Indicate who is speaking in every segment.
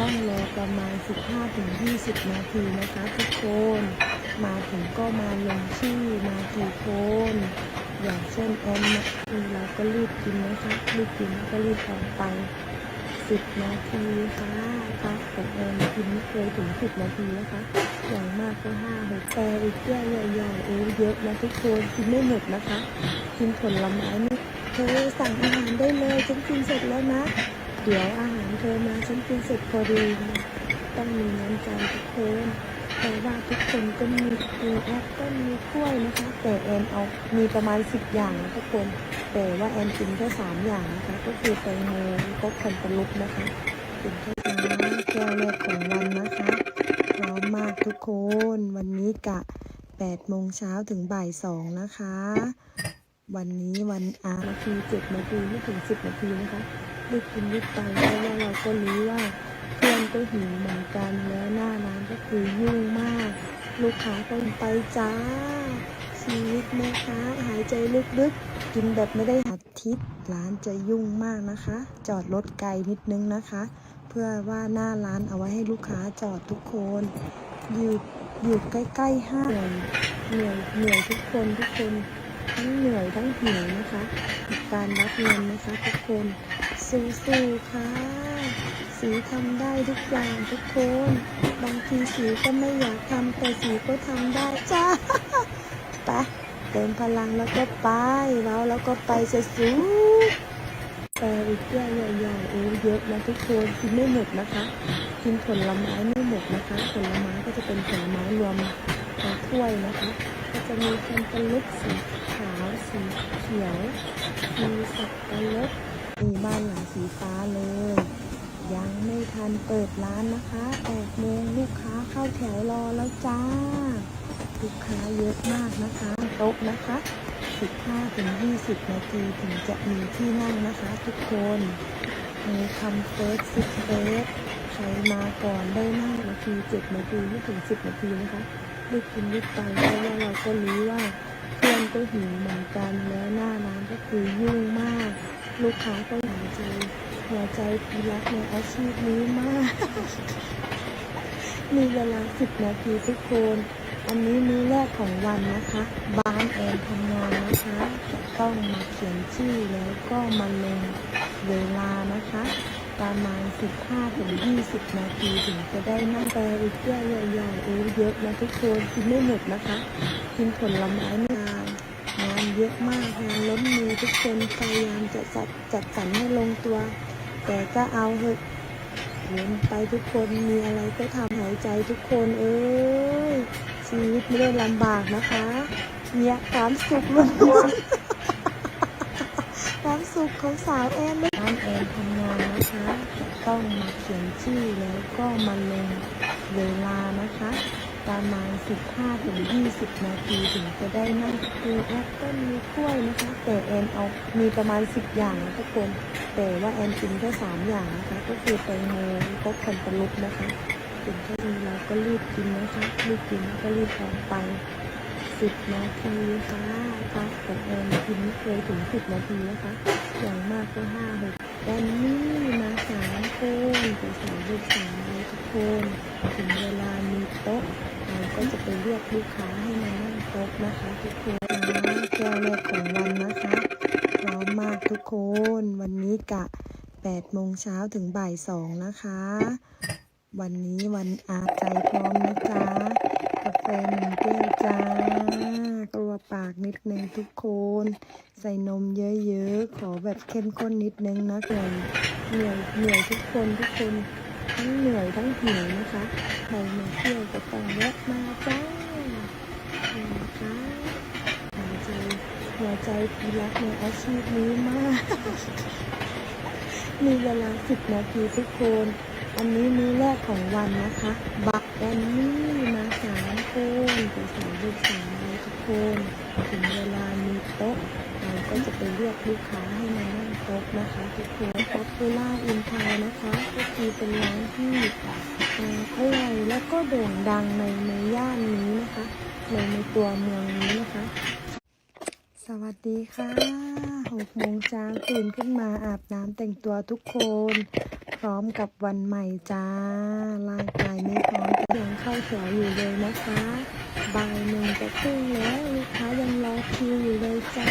Speaker 1: ต้องรอประมาณ 15-20 นาทีนะคะทุกคน มาถึงก็มาลงชื่อมากี่คนอย่างเช่นแอนเนี่ยเราก็รีบกินนะคะรีบกินแล้วก็รีบออกไป 10 นาทีค่ะค่ะของแอนกินไม่เคยถึง 10 นาทีนะคะอย่างมากก็5 6แต่อีกแก้วใหญ่ๆโอ้เยอะนะทุกคนกินไม่หมดนะคะกินผลไม้นี่เธอสั่งอาหารได้เลยฉันกินเสร็จแล้วนะ เดี๋ยวอาหาร ธอมาฉันกินเสร็จพอดี ต้องมีน้ำใจทุกคนแต่ว่าทุกคนก็มีมีแอปเปิ้ลมีกล้วยนะคะ แต่แอนเอามีประมาณ10อย่างนะทุกคน แต่ว่าแอนกินแค่3อย่างนะคะ ก็คือแตงโมก็แคนตาลูปนะคะกินแค่สามแก้วแรกของวันนะคะพร้อมมากทุกคน วันนี้กะ8โมงเช้าถึงบ่าย2นะคะ วันนี้วันอานาที7นาทีไม่ถึง10นาทีนะคะรีบกินรีบไปเพราะว่าเราก็รู้ว่าเพื่อนก็หิวเหมือนกันแล้วหน้าร้านก็คือยุ่งมาก ลูกค้าก็ไปจ้า ชีวิตแม่ค้าหายใจลึกๆ กินแบบไม่ได้หัดทิศร้านจะยุ่งมากนะคะ จอดรถไกลนิดนึงนะคะ เพื่อว่าหน้าร้านเอาไว้ให้ลูกค้าจอดทุกคนอยู่อยู่ใกล้ๆห้างเหนื่อยเหนื่อยทุกคนทุกคน ทั้งเหนื่อยทั้งหิวนะคะกับการรับเงินนะคะทุกคนสู้ๆค่ะสีทำได้ทุกอย่างทุกคน บางทีสีก็ไม่อยากทำแต่สีก็ทำได้จ้าไปเติมพลังแล้วก็ไปแล้วแล้วก็ไปจะสูแต่อีกแก้วใหญ่ๆโอ้เยอะนะทุกคนกินไม่หมดนะคะกินผลไม้ไม่หมดนะคะ ผลไม้ก็จะเป็นผลไม้รวมถ้วยนะคะ ก็จะมีแคนตาลูปสีขาวสี เขียว มีสับปะรดมีบ้านหลังสีฟ้าเลย ยังไม่ทันเปิดร้านนะคะแปดโมงลูกค้าเข้าแถวรอแล้วจ้า ลูกค้าเยอะมากนะคะ โต๊ะนะคะ 15ถึง20 นาทีถึงจะมีที่นั่งนะคะทุกคนมีคำเฟสซิเฟสใครมาก่อนได้นั่งนาที 7 นาทีไม่ถึง 10 นาทีนะคะ รีบกินรีบไปเพราะว่าเราก็รู้ว่าเพื่อนก็หิวเหมือนกันแล้วหน้าร้านก็คือยุ่งมาก ลูกค้าก็หัวใจหัวใจพีรักในอาชีพนี้มาก มีเวลา10นาทีทุกคนอันนี้มือแรกของวันนะคะ บ้านแอนทำงานนะคะ ต้องมาเขียนชื่อแล้วก็มาลงเวลานะคะ ประมาณ 15-20 นาทีถึงจะได้นั่งแต่อีกแก้วใหญ่ๆโอ้เยอะนะทุกคนกินไม่หมดนะคะ กินผลไม้ไม่นานงานเยอะมากงานล้นมือทุกคนพยายามจะจัดจัดสรรให้ลงตัว แต่ก็เอาเถอะเว้นไปทุกคนมีอะไรก็ทำหายใจทุกคนเอ้ยชีวิตไม่ได้ลำบากนะคะเนี่ยความสุขล้วนๆคว สุขของสาวแอนเลยร้านแอนทำงานนะคะ ต้องมาเขียนชื่อแล้วก็มาลงเวลานะคะ ประมาณ 15-20 นาทีถึงจะได้นั่งมีแอปเปิ้ลมีกล้วยนะคะ แต่แอนเอามีประมาณ 10 อย่างนะทุกคนแต่ว่าแอนกินแค่สามอย่างนะคะ ก็คือแตงโมแล้ก็แคนตาลูปนะคะกินแค่นี้เราก็รีบกินนะคะรีบกินแล้วก็รีบออกไป สิบนาทีค่ะค่ะของแอนกินไม่เคยถึงสิบนาทีนะคะ อย่างมากก็ห้าหกวันนี้มาสามคนแต่สาวลูกสาวเลทุกคนถึงเวลามีโต๊ะเราก็จะไปเรียกลูกค้าให้มานั่งโต๊ะนะคะทุกคนนะแก้วแรกของวันนะคะพร้อมมากทุกคนวันนี้กะ8โมงเช้าถึงบ่าย2นะคะ วันนี้วันอาใจพร้อมนะจ๊ะ กาแฟหนึ่งแก้วจ้ากลัวปากนิดนึงทุกคน ใส่นมเยอะๆ ขอแบบเข้มข้นนิดนึงนะเหนื่อยเหนื่อยเหนื่อยทุกคนทุกคน ทั้งเหนื่อยทั้งหิวนะคะใครมาเที่ยวก็ต้องแวะมาจ้านะคะหัวใจหัวใจพีรักในอาชีพนี้มาก มีเวลา10นาทีทุกคน อันนี้มื้อแรกของวันนะคะ บักวันนี้มาสามคนแต่สาว ลูกสาวเลยทุกคนถึงเวลามีโต๊ะเราก็จะไปเรียกลูกค้าให้มานั่งโต๊ะนะคะทุกคนป๊อปปูล่าอินทาวนะคะก็คือเป็นร้านที่อ่อร่อยแล้วก็โด่งดังในในย่านนี้นะคะในในตัวเมืองนี้นะคะ สวัสดีค่ะหกโมงเช้าตื่นขึ้นมาอาบน้ำแต่งตัวทุกคน พร้อมกับวันใหม่จ้าร่างกายไม่พร้อมแต่ยังเข้าแถวอยู่เลยนะคะ บ่ายหนึ่งจะครึ่งแล้วลูกค้ายังรอคิวอยู่เลยจ้า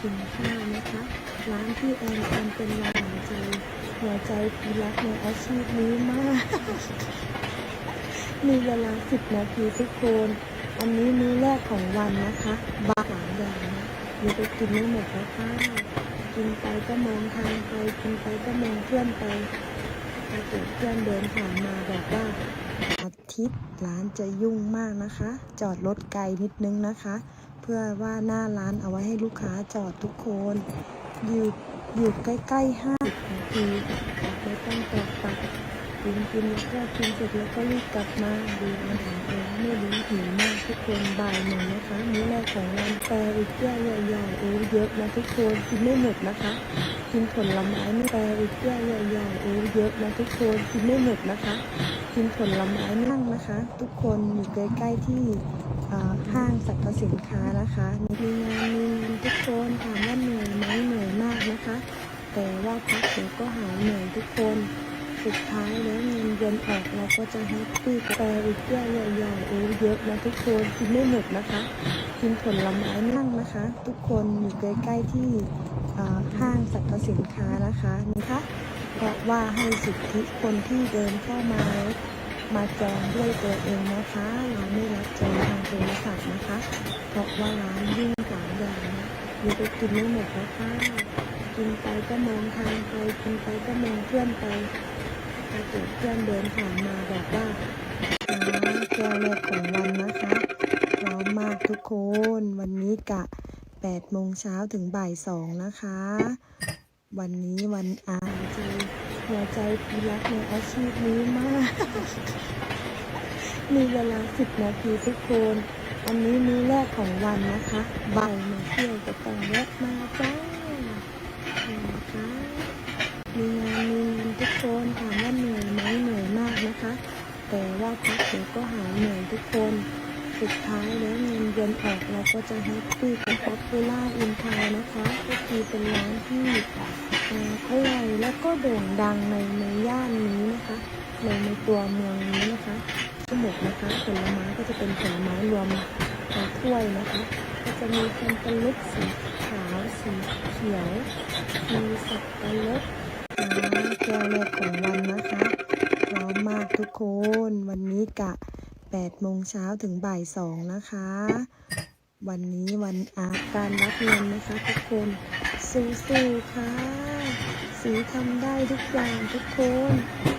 Speaker 1: กินข้าวนะคะ ร้านที่แอนแอนเป็นร้านหัวใจหัวใจพีรักในอาชีพนี้มาก มีเวลาสิบนาทีทุกคนอันนี้มื้อแรกของวันนะคะบาสามอย่างนะอยู่ไปกินไม่หมดแล้วค่ะกินไปก็มองทางไปกินไปก็มองเพื่อนไปถ้าเกิดเพื่อนเดินผ่านมาแบอกว่าิดร้านจะยุ่งมากนะคะ จอดรถไกลนิดนึงนะคะ เพื่อว่าหน้าร้านเอาไว้ให้ลูกค้าจอดทุกคนอยู่อยู่ใกล้ๆห้างคือไม่ต้องตกตัก กินกินแล้วก็กินเสร็จแล้วก็รีบกลับมาดูอาหารเองไม่รู้หิวมากทุกคนบ่ายหนึ่งนะคะมื้อแรกของวันแปรอีกแก้วใหญ่ๆโอ้เยอะนะทุกคนกินไม่หมดนะคะ กินผลไม้ไม่แปรอีกแก้วใหญ่ๆโอ้เยอะนะทุกคนกินไม่หมดนะคะกินผลไม้นั่งนะคะ ทุกคนอยู่ใกล้ๆที่ห้างสรรพสินค้านะคะมีงานมีงินทุกคนถามว่าเหนื่อยไหมเหนื่อยมากนะคะ แต่ว่าพักเดี๋ยวก็หายเหนื่อยทุกคน สุดท้ายแล้วเงินเดือนออกเราก็จะแฮปปี้กับแปรอีกแก้วใหญ่ๆโอ้เยอะนะทุกคนกินไม่หมดนะคะ กินผลไม้นั่งนะคะ ทุกคนอยู่ใกล้ๆที่ห้างสรรพสินค้านะคะนะคะเพราะว่าให้สิทธิคนที่เดินเข้ามามาจองด้วยตัวเองนะคะเราไม่รับจองทางโทรศัพท์นะคะ เพราะว่าร้านยิ่งสามอย่างนะอยู่ไปกินไม่หมดแล้วค่ะกินไปก็มองทางไปกินไปก็มองเพื่อนไป ถ้าเกิดเพื่อนเดินผ่านมาบอกว่าน้ำแก้วแรกของวันนะคะพร้อมมากทุกคนวันนี้กะ8โมงเช้าถึงบ่ายสองนะคะ วันนี้วันอาใจหัวใจพีรักในอาชีพนี้มาก มีเวลาสิบนาทีทุกคนอันนี้มื้อแรกของวันนะคะบ่ายมาเที่ยวก็ต้องแวะมาจ้านี่นะคะมีงานมีเงินทุกคนถามว่าเหนื่อยไหมเหนื่อยมากนะคะ แต่ว่าพักเดี๋ยวก็หายเหนื่อยทุกคน สุดท้ายแล้วเงินเดือนออกเราก็จะแฮปปี้กับป๊อปปูล่าอินทาวนะคะก็คือเป็นร้านที่เอ่ออร่อยแล้วก็โด่งดังในในย่านนี้นะคะในในตัวเมืองนี้นะคะทั้งหมดนะคะผลไม้ก็จะเป็นผลไม้รวมถ้วยนะคะ ก็จะมีแคนตาลูปสีขาวสีเขียวมีสับปะรดน้ำแก้วแรกของวันนะคะ ร้อมมากทุกคน วันนี้กะ8โมงเช้าถึงบ่ายสองนะคะ วันนี้วันอาการรับเงินนะคะทุกคนสู้ๆค่ะ สีทำได้ทุกอย่างทุกคน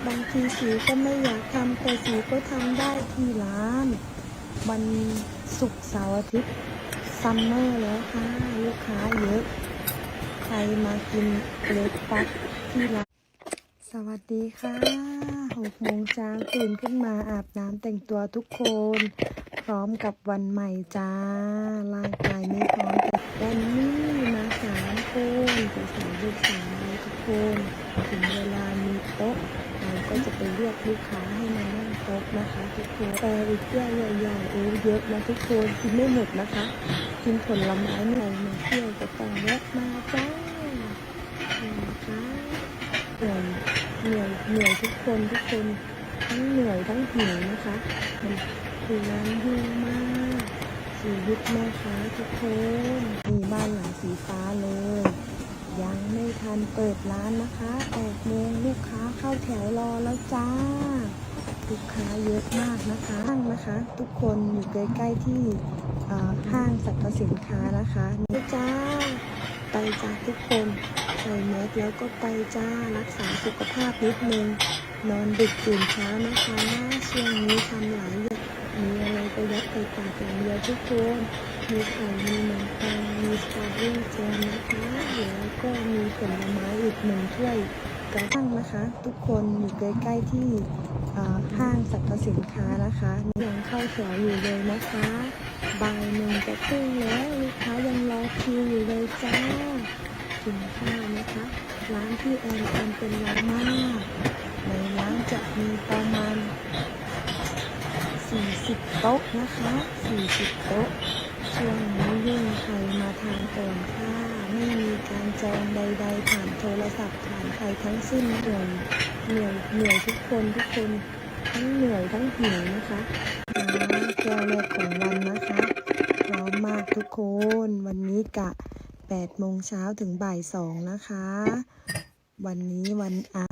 Speaker 1: บางทีสีก็ไม่อยากทำแต่สีก็ทำได้ที่ร้าน วันศุกร์เสาร์อาทิตย์ซัมเมอร์แล้วค่ะ ลูกค้าเยอะใครมากินเล็กปักที่ร้านสวัสดีค่ะ หกโมงเช้าตื่นขึ้นมาอาบน้ำแต่งตัวทุกคน พร้อมกับวันใหม่จ้าร่างกายไม่พร้อมแต่วันนี้มาสามคนจะสาวลูกสาวเลยทุกคนถึงเวลามีโต๊ะเราก็จะไปเรียกลูกค้าให้มานั่งโต๊ะนะคะทุกคนแต่อีกแก้วใหญ่ๆโอ้เยอะนะทุกคนกินไม่หมดนะคะ กินผลไม้ใหม่มาเที่ยวก็ต้องแวะมาจ้านี่นะคะ เหนื่อยทุกคนทุกคนทั้งเหนื่อยทั้งหิวนะคะมันคือร้านยุ่งมากชีวิตแม่ค้าทุกคนมีบ้านหลังสีฟ้าเลย ยังไม่ทันเปิดร้านนะคะแปดโมงลูกค้าเข้าแถวรอแล้วจ้าลูกค้าเยอะมากนะคะห้างนะคะ ทุกคนอยู่ใกล้ๆที่ห้างสรรพสินค้านะคะนี่จ้า ไปจ้าทุกคนใส่แมสแล้วก็ไปจ้ารักษาสุขภาพนิดนึงนอนดึกตื่นเช้านะคะเช่วงนี้ทำหลายอย่างมีอะไรก็ยัดไปปากอย่างเดียวทุกคนมีไข่มีหนังปังมีสตรอเบอรี่แจมนะคะแล้วก็มีผลไม้อีกหนึ่งถ้วยกระทั่งนะคะ ทุกคนอยู่ใกล้ๆที่อ่าห้างสรรพสินค้านะคะยังเข้าแถวอยู่เลยนะคะบ่ายหนึ่งจะครึ่งแล้วลูกค้ายัง คิวอยู่เลยจ้ากินข้าวนะคะ ร้านที่แอนแอนเป็นร้านมากในร้านจะมีประมาณ 40 โต๊ะนะคะ 40 โต๊ะ ช่วงนี้ยุ่งใครมาทานก่อนค่ะ ไม่มีการจองใด ๆ ผ่านโทรศัพท์ผ่านใครทั้งสิ้นเหนื่อยเหนื่อยเหนื่อยทุกคนทุกคนทั้งเหนื่อยทั้งหิวนะคะมาแก้วแรกของวันนะคะ มากทุกคน วันนี้กะ8โมงเช้าถึงบ่าย2นะคะ วันนี้วันอา